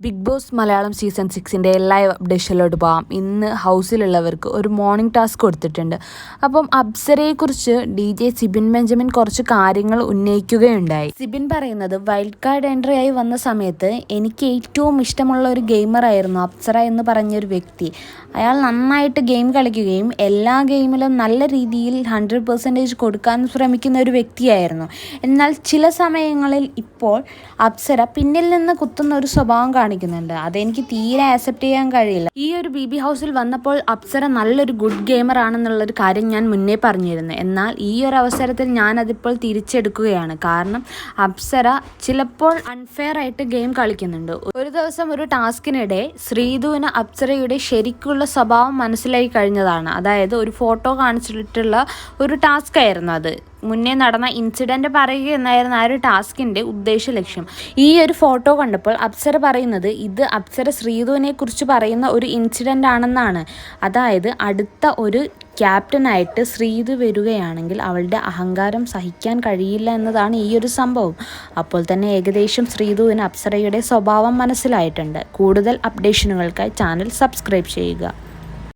Big boss Malayalam season സിക്സിന്റെ live അപ്ഡേഷനിലോട്ട് പോകാം. ഇന്ന് ഹൗസിലുള്ളവർക്ക് ഒരു മോർണിംഗ് ടാസ്ക് കൊടുത്തിട്ടുണ്ട്. അപ്പം അപ്സരയെക്കുറിച്ച് ഡി ജെ സിബിൻ ബെഞ്ചമിൻ കുറച്ച് കാര്യങ്ങൾ ഉന്നയിക്കുകയുണ്ടായി. സിബിൻ പറയുന്നത് വൈൽഡ് കാർഡ് എൻട്രി ആയി വന്ന സമയത്ത് എനിക്ക് ഏറ്റവും ഇഷ്ടമുള്ള ഒരു ഗെയിമറായിരുന്നു അപ്സര എന്ന് പറഞ്ഞൊരു വ്യക്തി. അയാൾ നന്നായിട്ട് ഗെയിം കളിക്കുകയും എല്ലാ ഗെയിമിലും നല്ല രീതിയിൽ ഹൺഡ്രഡ് പെർസെന്റേജ് കൊടുക്കാൻ ശ്രമിക്കുന്ന ഒരു വ്യക്തിയായിരുന്നു. എന്നാൽ ചില സമയങ്ങളിൽ ഇപ്പോൾ അപ്സര പിന്നിൽ നിന്ന് കുത്തുന്ന ഒരു സ്വഭാവം കാണിക്കുന്നുണ്ട്. അതെനിക്ക് തീരെ ആക്സെപ്റ്റ് ചെയ്യാൻ കഴിയില്ല. ഈ ഒരു ബി ബി ഹൗസിൽ വന്നപ്പോൾ അപ്സര നല്ലൊരു ഗുഡ് ഗെയിമർ ആണെന്നുള്ളൊരു കാര്യം ഞാൻ മുന്നേ പറഞ്ഞിരുന്നു. എന്നാൽ ഈ ഒരു അവസരത്തിൽ ഞാൻ അതിപ്പോൾ തിരിച്ചെടുക്കുകയാണ്. കാരണം അപ്സര ചിലപ്പോൾ അൺഫെയർ ആയിട്ട് ഗെയിം കളിക്കുന്നുണ്ട്. ഒരു ദിവസം ഒരു ടാസ്കിനിടെ ശ്രീധുവിന് അപ്സരയുടെ ശരിക്കുള്ള സ്വഭാവം മനസ്സിലായി കഴിഞ്ഞതാണ്. അതായത് ഒരു ഫോട്ടോ കാണിച്ചിട്ടുള്ള ഒരു ടാസ്ക് ആയിരുന്നു അത്. മുന്നേ നടന്ന ഇൻസിഡന്റ് പറയുക എന്നായിരുന്നു ആ ഒരു ടാസ്കിന്റെ ഉദ്ദേശ ലക്ഷ്യം. ഈ ഒരു ഫോട്ടോ കണ്ടപ്പോൾ അപ്സര പറയുന്നത് ഇത് അപ്സര ശ്രീധുവിനെ കുറിച്ച് പറയുന്ന ഒരു ഇൻസിഡന്റ് ആണെന്നാണ്. അതായത് അടുത്ത ഒരു ക്യാപ്റ്റനായിട്ട് ശ്രീതു വരികയാണെങ്കിൽ അവളുടെ അഹങ്കാരം സഹിക്കാൻ കഴിയില്ല എന്നതാണ് ഈ ഒരു സംഭവം. അപ്പോൾ തന്നെ ഏകദേശം ശ്രീധുവിന് അപ്സരയുടെ സ്വഭാവം മനസ്സിലായിട്ടുണ്ട്. കൂടുതൽ അപ്ഡേഷനുകൾക്കായി ചാനൽ സബ്സ്ക്രൈബ് ചെയ്യുക.